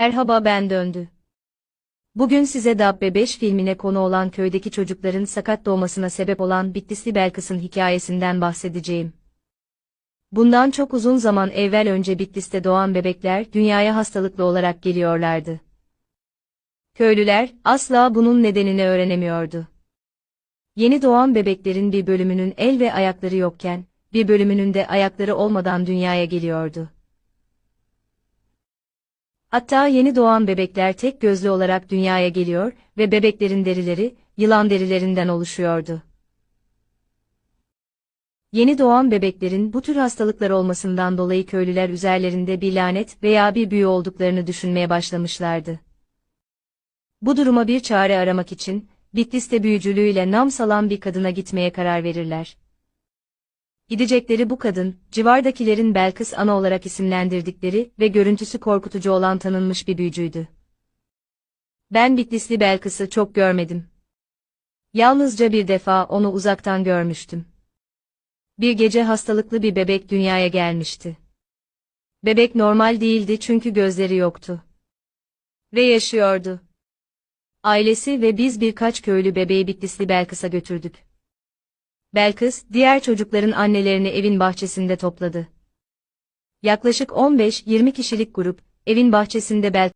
Merhaba ben döndü. Bugün size Dabbe 5 filmine konu olan köydeki çocukların sakat doğmasına sebep olan Bitlisli Belkıs'ın hikayesinden bahsedeceğim. Bundan çok uzun zaman evvel önce Bitlis'te doğan bebekler dünyaya hastalıklı olarak geliyorlardı. Köylüler asla bunun nedenini öğrenemiyordu. Yeni doğan bebeklerin bir bölümünün el ve ayakları yokken, bir bölümünün de ayakları olmadan dünyaya geliyordu. Hatta yeni doğan bebekler tek gözlü olarak dünyaya geliyor ve bebeklerin derileri, yılan derilerinden oluşuyordu. Yeni doğan bebeklerin bu tür hastalıklar olmasından dolayı köylüler üzerlerinde bir lanet veya bir büyü olduklarını düşünmeye başlamışlardı. Bu duruma bir çare aramak için, Bitlis'te büyücülüğüyle nam salan bir kadına gitmeye karar verirler. Gidecekleri bu kadın, civardakilerin Belkıs Ana olarak isimlendirdikleri ve görüntüsü korkutucu olan tanınmış bir büyücüydü. Ben Bitlisli Belkıs'ı çok görmedim. Yalnızca bir defa onu uzaktan görmüştüm. Bir gece hastalıklı bir bebek dünyaya gelmişti. Bebek normal değildi çünkü gözleri yoktu. Ve yaşıyordu. Ailesi ve biz birkaç köylü bebeği Bitlisli Belkıs'a götürdük. Belkıs, diğer çocukların annelerini evin bahçesinde topladı. Yaklaşık 15-20 kişilik grup, evin bahçesinde Belkıs'ı